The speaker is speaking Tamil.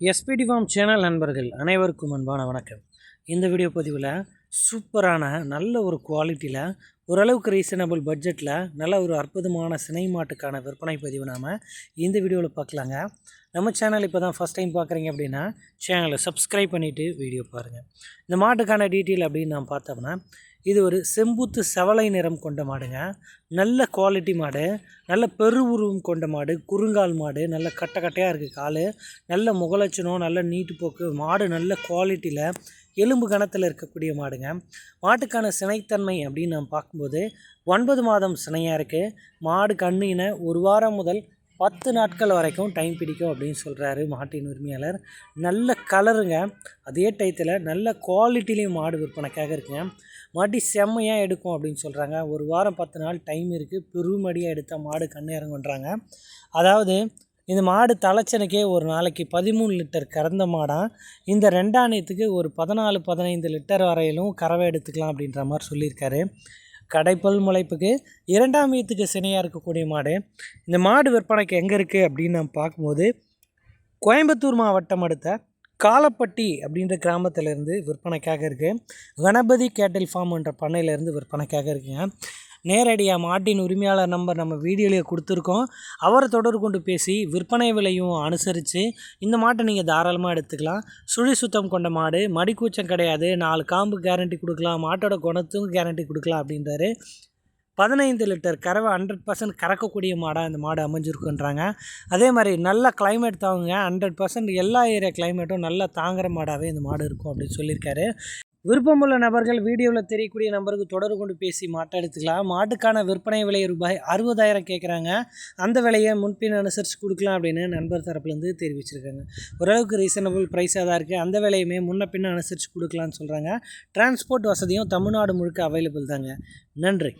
எஸ்பிடி ஃபார்ம் சேனல் நண்பர்கள் அனைவருக்கும் அன்பான வணக்கம். இந்த வீடியோ பதிவில் சூப்பரான நல்ல ஒரு குவாலிட்டியில் ஓரளவுக்கு ரீசனபிள் பட்ஜெட்டில் நல்ல ஒரு அற்புதமான சினை மாட்டுக்கான விற்பனை பதிவு நாம் இந்த வீடியோவில் பார்க்கலாங்க. நம்ம சேனல் இப்போ தான் ஃபஸ்ட் டைம் பார்க்குறீங்க அப்படின்னா சேனலை சப்ஸ்கிரைப் பண்ணிவிட்டு வீடியோ பாருங்கள் இந்த மாட்டுக்கான டீட்டெயில் அப்படின்னு நான் பார்த்தோம்னா இது ஒரு செம்புத்து செவலை நிறம் கொண்ட மாடுங்க. நல்ல குவாலிட்டி மாடு. நல்ல பெரு உருவம் கொண்ட மாடு. குறுங்கால் மாடு. நல்ல கட்டை கட்டையாக இருக்குது கால். நல்ல முகலட்சணம் நல்ல நீட்டு போக்கு. மாடு நல்ல குவாலிட்டியில் எலும்பு கணத்தில் இருக்கக்கூடிய மாடுங்க. மாட்டுக்கான சினைத்தன்மை அப்படின்னு நம்ம பார்க்கும்போது ஒன்பது மாதம் சினையாக இருக்குது மாடு கண்ணின ஒரு வாரம் முதல் பத்து நாட்கள் வரைக்கும் டைம் பிடிக்கும் அப்படின்னு சொல்கிறாரு மாட்டின் உரிமையாளர். நல்ல கலருங்க அதே டயத்தில் நல்ல குவாலிட்டிலையும் மாடு விற்பனைக்காக இருக்குங்க. மாட்டி செம்மையாக எடுக்கும் அப்படின்னு சொல்கிறாங்க ஒரு வாரம் பத்து நாள் டைம் இருக்குது பெருமடியாக எடுத்தால் மாடு கண்ணு இறங்குன்றாங்க அதாவது இந்த மாடு தலைச்சனுக்கே ஒரு நாளைக்கு பதிமூணு லிட்டர் கறந்த மாடாக இந்த ரெண்டாணியத்துக்கு ஒரு பதினாலு பதினைந்து லிட்டர் வரையிலும் கறவை எடுத்துக்கலாம் அப்படின்ற மாதிரி சொல்லியிருக்காரு. கடைப்பல் முளைப்புக்கு இரண்டாம் ஈத்துக்கு சினையாக இருக்கக்கூடிய மாடு. இந்த மாடு விற்பனைக்கு எங்கே இருக்குது அப்படின்னு நம்ம பார்க்கும்போது கோயம்புத்தூர் மாவட்டம் அடுத்த காலப்பட்டி அப்படின்ற கிராமத்திலேருந்து விற்பனைக்காக இருக்குது கணபதி கேட்டல் ஃபார்ம் என்ற பண்ணையிலேருந்து விற்பனைக்காக இருக்குங்க. நேரடியாக மாட்டின் உரிமையாளர் நம்பர் நம்ம வீடியோலேயே கொடுத்துருக்கோம். அவரை தொடர்பு கொண்டு பேசி விற்பனை விலையும் அனுசரித்து இந்த மாட்டை நீங்கள் தாராளமாக எடுத்துக்கலாம். சுழி சுத்தம் கொண்ட மாடு மடிக்கூச்சம் கிடையாது. நாலு காம்பு கேரண்டி கொடுக்கலாம். மாட்டோட குணத்துக்கும் கேரண்டி கொடுக்கலாம் அப்படின்றாரு. பதினைந்து லிட்டர் கறவை ஹண்ட்ரட் பர்சன்ட் கறக்கக்கூடிய மாடாக இந்த மாடு அமைஞ்சிருக்குன்றாங்க. அதே மாதிரி நல்ல கிளைமேட் தாங்க ஹண்ட்ரட் பர்சன்ட் எல்லா ஏரியா கிளைமேட்டும் நல்லா தாங்குற மாடாகவே இந்த மாடு இருக்கும் அப்படின்னு சொல்லியிருக்காரு. விருப்பமுள்ள நபர்கள் வீடியோவில் தெரியக்கூடிய நம்பருக்கு தொடர்பு கொண்டு பேசி மாட்டை எடுத்துக்கலாம். மாட்டுக்கான விற்பனை விலை ரூபாய் அறுபதாயிரம் கேட்குறாங்க அந்த விலையை முன்பின் அனுசரித்து கொடுக்கலாம் அப்படின்னு நண்பர் தரப்புலேருந்து தெரிவிச்சிருக்காங்க. ஓரளவுக்கு ரீசனபிள் ப்ரைஸாக தான் இருக்குது அந்த விலையுமே முன்ன பின்ன அனுசரித்து கொடுக்கலான்னு சொல்கிறாங்க டிரான்ஸ்போர்ட் வசதியும் தமிழ்நாடு முழுக்க அவைலபிள் தாங்க. நன்றி.